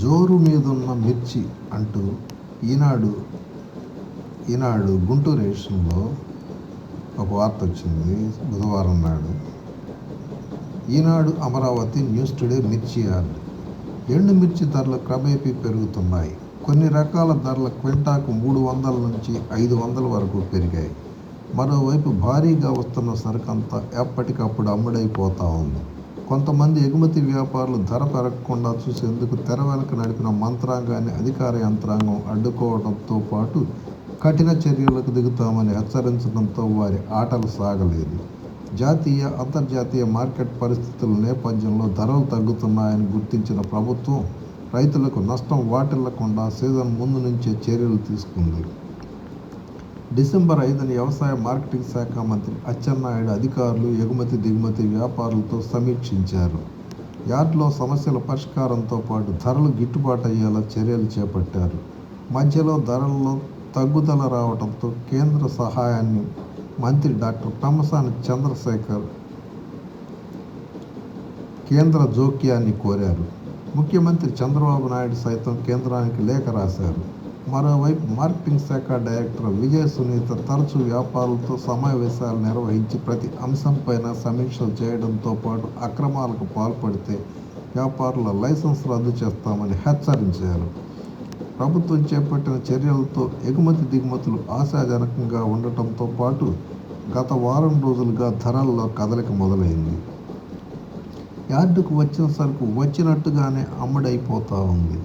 జోరు మీదున్న మిర్చి అంటూ ఈనాడు ఈనాడు గుంటూరు ఎడిషన్లో ఒక వార్త వచ్చింది బుధవారం నాడు. ఈనాడు అమరావతి న్యూస్ టుడే మిర్చి యార్డ్. ఎండు మిర్చి ధరలు క్రమేపీ పెరుగుతున్నాయి. కొన్ని రకాల ధరల క్వింటాకు మూడు వందల నుంచి ఐదు వందల వరకు పెరిగాయి. మరోవైపు భారీగా వస్తున్న సరుకంతా ఎప్పటికప్పుడు అమ్ముడైపోతూ ఉంది. కొంతమంది ఎగుమతి వ్యాపారులు ధర పెరగకుండా చూసేందుకు తెర వెనక నడిపిన మంత్రాంగాన్ని అధికార యంత్రాంగం అడ్డుకోవడంతో పాటు కఠిన చర్యలకు దిగుతామని హెచ్చరించడంతో వారి ఆటలు సాగలేదు. జాతీయ అంతర్జాతీయ మార్కెట్ పరిస్థితుల నేపథ్యంలో ధరలు తగ్గుతున్నాయని గుర్తించిన ప్రభుత్వం రైతులకు నష్టం వాటిల్లకుండా సీజన్ ముందు నుంచే చర్యలు తీసుకుంది. డిసెంబర్ ఐదున వ్యవసాయ మార్కెటింగ్ శాఖ మంత్రి అచ్చెన్నాయుడు అధికారులు ఎగుమతి దిగుమతి వ్యాపారులతో సమీక్షించారు. యార్డ్లో సమస్యల పరిష్కారంతో పాటు ధరలు గిట్టుబాటు అయ్యేలా చర్యలు చేపట్టారు. మధ్యలో ధరల్లో తగ్గుదల రావడంతో కేంద్ర సహాయాన్ని మంత్రి డాక్టర్ తమ్మసాని చంద్రశేఖర్ కేంద్ర జోక్యాన్ని కోరారు. ముఖ్యమంత్రి చంద్రబాబు నాయుడు సైతం కేంద్రానికి లేఖ రాశారు. మరోవైపు మార్కెటింగ్ శాఖ డైరెక్టర్ విజయ సునీత తరచూ వ్యాపారులతో సమావేశాలు నిర్వహించి ప్రతి అంశంపైన సమీక్షలు చేయడంతో పాటు అక్రమాలకు పాల్పడితే వ్యాపారుల లైసెన్స్ రద్దు చేస్తామని హెచ్చరించారు. ప్రభుత్వం చేపట్టిన చర్యలతో ఎగుమతి దిగుమతులు ఆశాజనకంగా ఉండటంతో పాటు గత వారం రోజులుగా ధరల్లో కదలిక మొదలైంది. యార్డుకు వచ్చిన సరుకు వచ్చినట్టుగానే అమ్ముడైపోతూ ఉంది.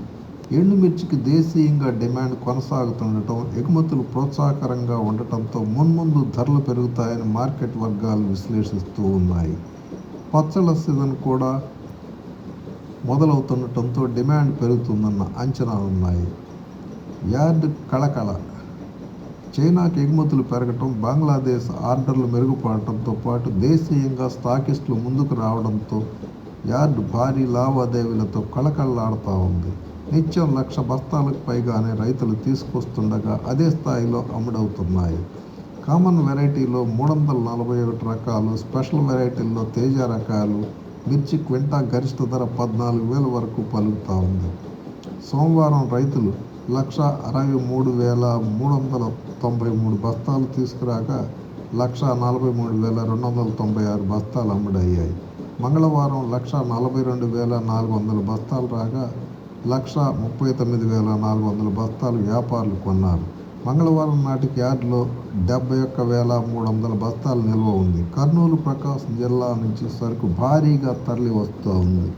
ఎండుమిర్చికి దేశీయంగా డిమాండ్ కొనసాగుతుండటం ఎగుమతులు ప్రోత్సాహకరంగా ఉండటంతో మున్ముందు ధరలు పెరుగుతాయని మార్కెట్ వర్గాలు విశ్లేషిస్తూ ఉన్నాయి. పచ్చళ్ళ సీజన్ కూడా మొదలవుతుండటంతో డిమాండ్ పెరుగుతుందన్న అంచనాలు ఉన్నాయి. యార్డ్ కళకళ. చైనాకి ఎగుమతులు పెరగటం బంగ్లాదేశ్ ఆర్డర్లు మెరుగుపడటంతో పాటు దేశీయంగా స్టాకిస్టులు ముందుకు రావడంతో యార్డ్ భారీ లావాదేవీలతో కళకళలాడుతూ ఉంది. నిత్యం లక్ష బస్తాలకు పైగానే రైతులు తీసుకొస్తుండగా అదే స్థాయిలో అమ్ముడవుతున్నాయి. కామన్ వెరైటీలో మూడు వందల నలభై ఒకటి రకాలు స్పెషల్ వెరైటీల్లో తేజ రకాలు మిర్చి క్వింటా గరిష్ట ధర పద్నాలుగు వేల వరకు పలుకుతూ ఉంది. సోమవారం రైతులు లక్ష అరవై మూడు వేల మూడు వందల తొంభై మూడు బస్తాలు తీసుకురాగా లక్ష నలభై మూడు వేల రెండు వందల తొంభై ఆరు బస్తాలు అమ్ముడయ్యాయి. మంగళవారం లక్ష నలభై రెండు వేల నాలుగు వందల బస్తాలు రాగా లక్ష ముప్పై తొమ్మిది వేల నాలుగు వందల బస్తాలు వ్యాపారులు కొన్నారు. మంగళవారం నాటికి యార్డులో డెబ్బై ఒక్క వేల మూడు వందల బస్తాలు నిల్వ ఉంది. కర్నూలు ప్రకాశం జిల్లా నుంచి సరుకు భారీగా తరలి వస్తూ ఉంది